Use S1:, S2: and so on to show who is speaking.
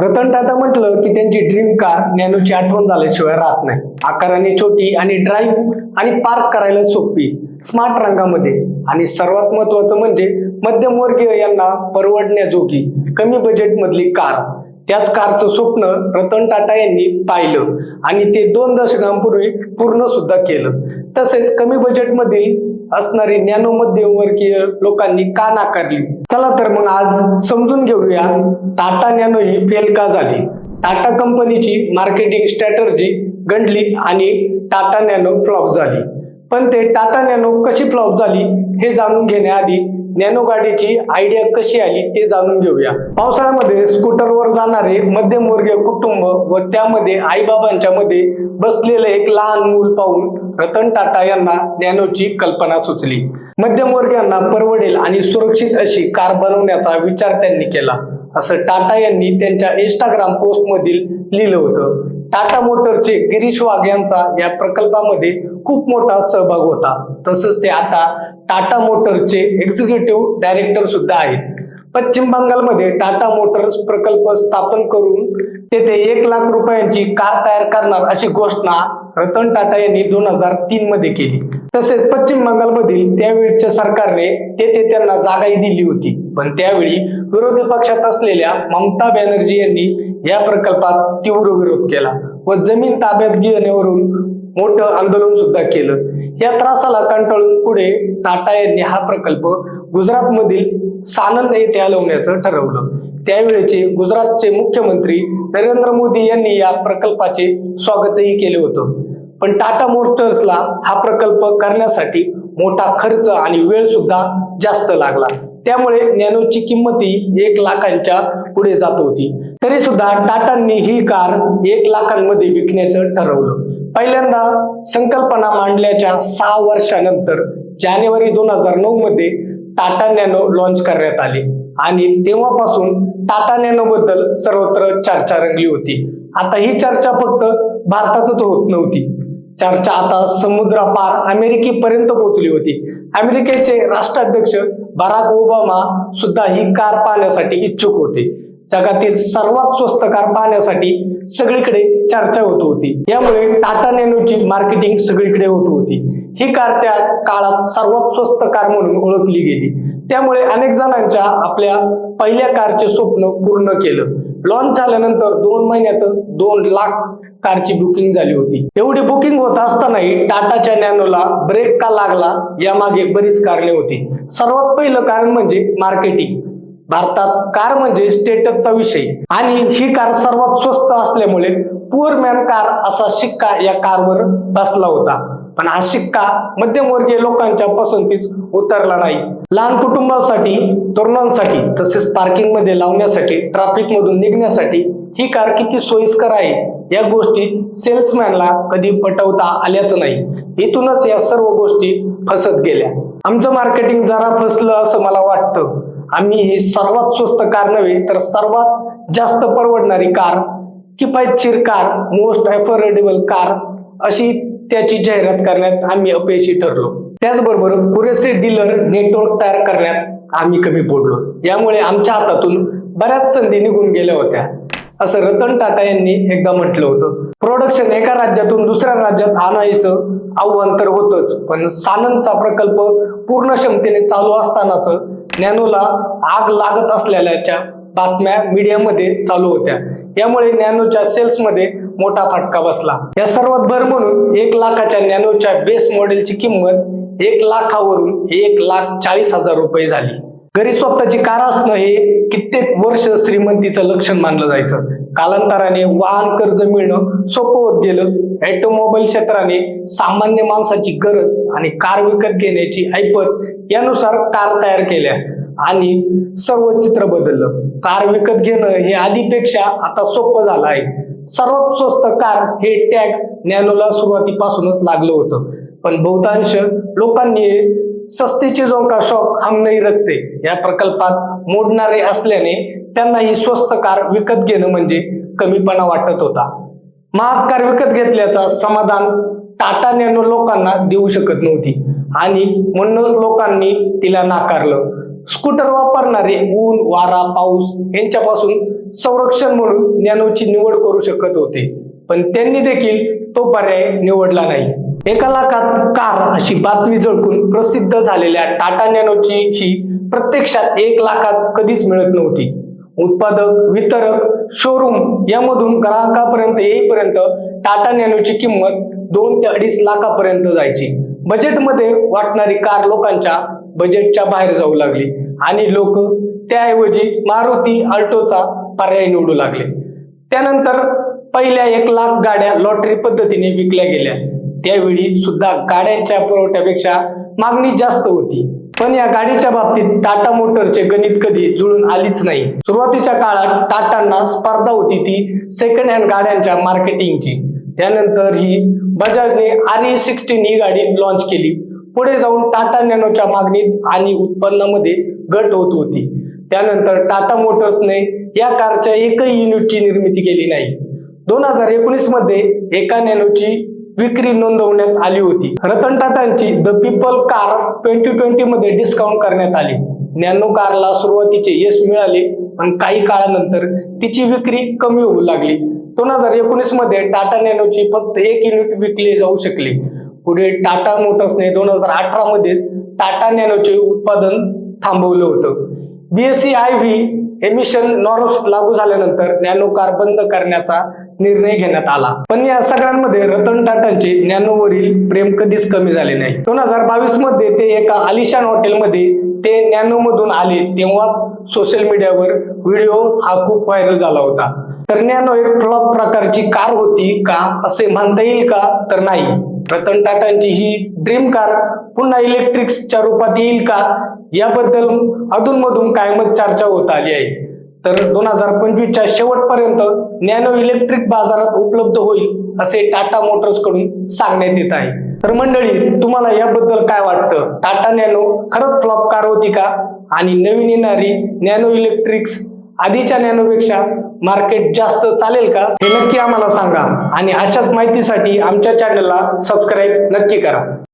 S1: रतन टाटा म्हटलं की त्यांची ड्रीम कार नॅनोची आठवण झाल्याशिवाय राहत नाही. आकाराने छोटी आणि ड्राईव्ह आणि पार्क करायला सोपी. स्मार्ट रंगामध्ये. आणि सर्वात महत्वाचं म्हणजे मध्यमवर्गीय यांना परवडण्याजोगी कमी बजेट मधली कार त्याच कारचं स्वप्न रतन टाटा यांनी पाहिलं आणि ते दोन दशकांपूर्वी पूर्ण सुद्धा केलं. तसेच कमी बजेटमधील असणारी नॅनो मध्यमवर्गीय लोकांनी का नाकारली? चला तर मग आज समजून घेऊया टाटा नॅनो ही फेल का झाली? टाटा कंपनीची मार्केटिंग स्ट्रॅटर्जी गंडली आणि टाटा नॅनो फ्लॉप झाली. पण ते टाटा नॅनो कशी फ्लॉप झाली हे जाणून घेण्याआधी नॅनो गाडीची आयडिया कशी आली ते जाणून घेऊया. पावसाळ्यामध्ये स्कूटरवर जाणारे मध्यमवर्गीय कुटुंब व त्यामध्ये आईबाबांच्या मध्ये बसलेले एक लहान मूल पाहून रतन टाटा यांना नॅनोची कल्पना सुचली. मध्यमवर्गीयांना परवडेल आणि सुरक्षित अशी कार बनवण्याचा विचार त्यांनी केला. असं टाटा यांनी त्यांच्या इंस्टाग्राम पोस्ट मधील लिहिलं होतं. टाटा मोटरचे गिरीश वाघ यांचा या प्रकल्पामध्ये खूप मोठा सहभाग होता. तसंच ते आता टाटा मोटरचे एक्झिक्युटिव्ह डायरेक्टर सुद्धा आहेत. पश्चिम बंगालमध्ये टाटा मोटर्स प्रकल्प स्थापन करून तेथे एक लाख रुपयांची कार तयार करणार अशी घोषणा रतन टाटा यांनी दोन हजार तीन मध्ये केली. तसेच पश्चिम बंगालमधील त्यावेळच्या सरकारने तेथे त्यांना जागाही दिली होती. पण त्यावेळी विरोधी पक्षात असलेल्या ममता बॅनर्जी यांनी या प्रकल्पात तीव्र विरोध केला व जमीन ताब्यात घेण्यावरून मोठं आंदोलन सुद्धा केलं. या त्रासाला कंटाळून पुढे टाटा यांनी हा प्रकल्प गुजरात मधील सानंद येथे हलवण्याचं ठरवलं. त्यावेळेचे गुजरातचे मुख्यमंत्री नरेंद्र मोदी यांनी या प्रकल्पाचे स्वागतही केले होतं. पण टाटा मोटर्सला हा प्रकल्प करण्यासाठी मोठा खर्च आणि वेळ सुद्धा जास्त लागला. त्यामुळे नॅनोची किंमतही एक लाखांच्या पुढे जात होती. तरी सुद्धा टाटांनी ही कार एक लाखांमध्ये विकण्याचं ठरवलं. पहिल्यांदा संकल्पना मांडल्याच्या सहा वर्षानंतर जानेवारी दोन हजार नऊ मध्ये टाटा नॅनो लॉन्च करण्यात आली. आणि तेव्हापासून टाटा नॅनो बद्दल सर्वत्र चर्चा रंगली होती. आता ही चर्चा फक्त भारतातच होत नव्हती. चर्चा आता समुद्रापार अमेरिकेपर्यंत पोहोचली होती. अमेरिकेचे राष्ट्राध्यक्ष बराक ओबामा सुद्धा ही कार पाहण्यासाठी इच्छुक होते. जगातील सर्वात स्वस्त कार पाहण्यासाठी सगळीकडे चर्चा होत होती. यामुळे टाटा नॅनोची मार्केटिंग सगळीकडे होत होती. ही कार त्या काळात सर्वात स्वस्त कार म्हणून ओळखली गेली. त्यामुळे अनेक जणांच्या आपल्या पहिल्या कारचे स्वप्न पूर्ण केलं. लॉन्च झाल्यानंतर दोन महिन्यातच दोन लाख कारची बुकिंग झाली होती. एवढी बुकिंग होत असतानाही टाटाच्या नॅनोला ब्रेक का लागला यामागे बरीच कारणे होती. सर्वात पहिलं कारण म्हणजे मार्केटिंग भारतात कार म्हणजे स्टेटसचा विषय. आणि ही कार सर्वात स्वस्त असल्यामुळे पुअर मॅन कार असा शिक्का या कारवर बसला होता. पण हा शिक्का मध्यमवर्गीय लोकांच्या पसंतीस उतरला नाही. लहान कुटुंबासाठी तरुणांसाठी तसेच पार्किंगमध्ये लावण्यासाठी ट्रॅफिक मधून निघण्यासाठी ही कार किती सोयीस्कर आहे या गोष्टी सेल्समॅनला कधी पटवता आल्याच नाही. इथूनच या सर्व गोष्टी फसत गेल्या. आमचं मार्केटिंग जरा फसलं असं मला वाटतं. आम्ही ही सर्वात स्वस्त कार नव्हे तर सर्वात जास्त परवडणारी कार किफायतशीर कार मोस्ट अफोर्डेबल कार अशी त्याची जाहिरात करण्यात आम्ही अपयशी ठरलो. त्याचबरोबर पुरेसे डीलर नेटवर्क तयार करण्यात आम्ही कमी पडलो. यामुळे आमच्या हातातून बऱ्याच संधी निघून गेल्या होत्या. असं रतन टाटा यांनी एकदा म्हटलं होतं. प्रोडक्शन एका राज्यातून दुसऱ्या राज्यात आणायचं आव्हान तर होतच. पण सानंदचा प्रकल्प पूर्ण क्षमतेने चालू असतानाच नॅनोला आग लागत असलेल्याच्या बातम्या मीडियामध्ये चालू होत्या. यामुळे नॅनोच्या सेल्समध्ये मोठा फटका बसला. या सर्वात भर म्हणून एक लाखाच्या नॅनोच्या बेस मॉडेलची किंमत एक लाखावरून एक लाख चाळीस हजार रुपये झाली. घरी स्वतःची कार असणं हे कित्येक वर्ष श्रीमंतीचं लक्षण मानलं जायचं. कालांतराने वाहन कर्ज मिळणं सोपं होत गेलं. ऑटोमोबाईल क्षेत्राने सामान्य माणसाची गरज आणि कार विकत घेण्याची ऐपत यानुसार कार तयार केल्या. आणि सर्व चित्र बदललं. कार विकत घेणं हे आधीपेक्षा आता सोपं झालं आहे. सर्वात स्वस्त कार हे टॅग नॅनोला सुरुवातीपासूनच लागलं होतं. पण बहुतांश लोकांनी सस्तीचे चीजों का शौक हम नाही रखते. या प्रकल्पात मोडणारे असल्याने त्यांना ही स्वस्त कार विकत घेणं म्हणजे कमीपणा वाटत होता. महाग कार विकत घेतल्याचा समाधान टाटा नॅनो लोकांना देऊ शकत नव्हती. आणि म्हणूनच लोकांनी तिला नाकारलं. स्कूटर वापरणारे ऊन वारा पाऊस यांच्यापासून संरक्षण म्हणून नॅनोची निवड करू शकत होते. पण त्यांनी देखील तो पर्याय निवडला नाही. एका लाखात कार अशी बातमी झळकून प्रसिद्ध झालेल्या टाटा नॅनोची ही प्रत्यक्षात एक लाखात कधीच मिळत नव्हती. उत्पादक वितरक शोरूम यामधून ग्राहकापर्यंत येईपर्यंत टाटा नॅनोची किंमत दोन ते अडीच लाखापर्यंत जायची. बजेटमध्ये वाटणारी कार लोकांच्या बजेटच्या बाहेर जाऊ लागली. आणि लोक त्याऐवजी मारुती अल्टोचा पर्याय निवडू लागले. त्यानंतर पहिल्या एक लाख गाड्या लॉटरी पद्धतीने विकल्या गेल्या. त्यावेळी सुद्धा गाड्यांच्या पुरवठ्यापेक्षा मागणी जास्त होती. पण या गाडीच्या बाबतीत टाटा मोटरचे गणित कधी जुळून आलीच नाही. सुरुवातीच्या काळात टाटांना स्पर्धा होती ती सेकंड हँड गाड्यांच्या मार्केटिंगची त्यानंतर ही बजाजने आर ई सिक्स्टीन ही गाडी लॉन्च केली. पुढे जाऊन टाटा नॅनोच्या मागणीत आणि उत्पन्नामध्ये घट होत होती. त्यानंतर टाटा मोटर्सने या कारच्या एकही युनिटची निर्मिती केली नाही. दोन हजार एकोणीसमध्ये एका नॅनोची विक्री नोंदवण्यात आली होती. Ratan टाटांची the people car twenty twenty मध्ये डिस्काउंट करण्यात आली. नॅनो कारला सुरुवातीचे यश मिळाले पण काही काळानंतर तिची विक्री कमी होऊ लागली. दोन हजार एकोणीसमध्ये टाटा नॅनोची फक्त एक युनिट विकले जाऊ शकले. पुढे टाटा मोटर्सने दोन हजार अठरा मध्येच टाटा नॅनोचे उत्पादन थांबवलं होतं. BSC I V emission norms लागू झाल्यानंतर नॅनो कार बंद करण्याचा निर्णय घेण्यात आला. पण या सगळ्यांमध्ये रतन टाटांचे नॅनोवरील प्रेम कधीच कमी झाले नाही. दोन हजार बावीसमध्ये ते एका आलिशान हॉटेलमध्ये ते नॅनो मधून आले तेव्हाच सोशल मीडियावर व्हिडिओ हा खूप व्हायरल झाला होता. तर नॅनो एक फ्लॉप प्रकारची कार होती का असे म्हणता येईल का? तर नाही. रतन टाटांची ही ड्रीम कार पुन्हा इलेक्ट्रिक्सच्या रूपात येईल का? याबद्दल अधूनमधून कायमच चर्चा होत आली आहे. तर दोन हजार पंचवीसच्या शेवटपर्यंत नॅनो इलेक्ट्रिक बाजारात उपलब्ध होईल असे टाटा मोटर्सकडून सांगण्यात येत आहे. तर मंडळी तुम्हाला याबद्दल काय वाटतं? टाटा नॅनो खरंच फ्लॉप कार होती का? आणि नवीन येणारी नॅनो इलेक्ट्रिक्स आधीच्या नॅनोपेक्षा मार्केट जास्त चालेल का? हे नक्की आम्हाला सांगा. आणि अशाच माहितीसाठी आमच्या चॅनलला सबस्क्राईब नक्की करा.